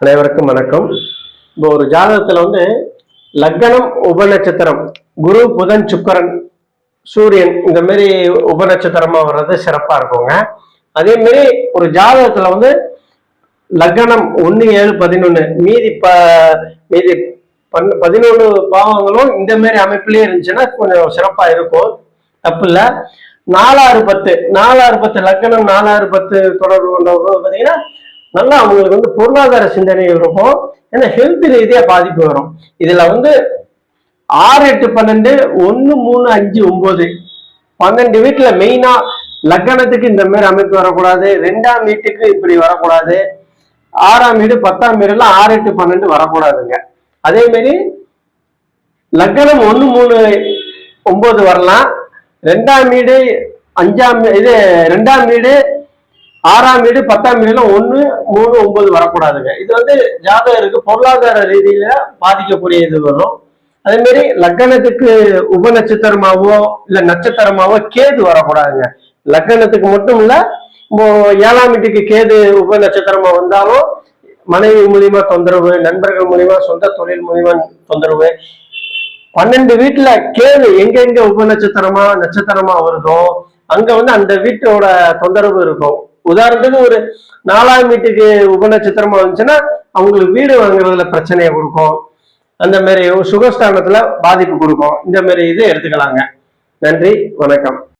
அனைவருக்கும் வணக்கம். இப்போ ஒரு ஜாதகத்துல வந்து லக்னம் உபநட்சத்திரம் குரு புதன் சுக்கரன் சூரியன் இந்த மாதிரி உபநட்சத்திரமா வர்றது சிறப்பா இருக்குங்க. அதே மாதிரி ஒரு ஜாதகத்துல வந்து லக்னம் ஒன்னு ஏழு பதினொன்னு மீதி ப மீதி பன் பதினொன்று பாவங்களும் இந்த மாதிரி அமைப்புலயே இருந்துச்சுன்னா கொஞ்சம் சிறப்பா இருக்கும். தப்பு இல்லை. நாலாறு பத்து. நாலாறு பத்து லக்னம் நாலாறு பத்து தொடர்பு கொண்டவங்க பார்த்தீங்கன்னா நல்லா அவங்களுக்கு வந்து பொருளாதார சிந்தனைகள் இருக்கும். ஏன்னா ஹெல்த் ரீதியா பாதிப்பு வரும். இதுல வந்து ஆறு எட்டு பன்னெண்டு ஒன்னு மூணு அஞ்சு ஒன்பது. பன்னெண்டு வீட்டுல மெயினா லக்கணத்துக்கு இந்த மாதிரி அமைப்பு வரக்கூடாது. ரெண்டாம் வீட்டுக்கு இப்படி வரக்கூடாது. ஆறாம் வீடு பத்தாம் வீடுலாம் ஆறு எட்டு பன்னெண்டு வரக்கூடாதுங்க. அதே மாதிரி ஒன்று மூணு ஒன்பது வரலாம். ரெண்டாம் வீடு அஞ்சாம் இது ரெண்டாம் வீடு ஆறாம் வீடு பத்தாம் வீடுல ஒன்று மூணு ஒன்பது வரக்கூடாதுங்க. இது வந்து ஜாதகருக்கு பொருளாதார ரீதியில பாதிக்கக்கூடிய இது வரும். அதே மாதிரி லக்னத்துக்கு உப நட்சத்திரமாவோ இல்ல நட்சத்திரமாவோ கேது வரக்கூடாதுங்க. லக்னத்துக்கு மட்டும் இல்ல இப்போ ஏழாம் வீட்டுக்கு கேது உப நட்சத்திரமா வந்தாலும் மனைவி மூலியமா தொந்தரவு நண்பர்கள் மூலியமா சொந்த தொழில் மூலியமா தொந்தரவு. பன்னெண்டு வீட்டுல கேது எங்கெங்க உப நட்சத்திரமா நட்சத்திரமா வருதோ அங்க வந்து அந்த வீட்டோட தொந்தரவு இருக்கும். உதாரணத்துக்கு ஒரு நாலாம் வீட்டுக்கு உபநட்சத்திரமா வந்துச்சுன்னா அவங்களுக்கு வீடு வாங்குறதுல பிரச்சனையை கொடுக்கும். அந்த மாதிரி சுகஸ்தானத்துல பாதிப்பு கொடுக்கும். இந்த மாதிரி இது எடுத்துக்கலாங்க. நன்றி வணக்கம்.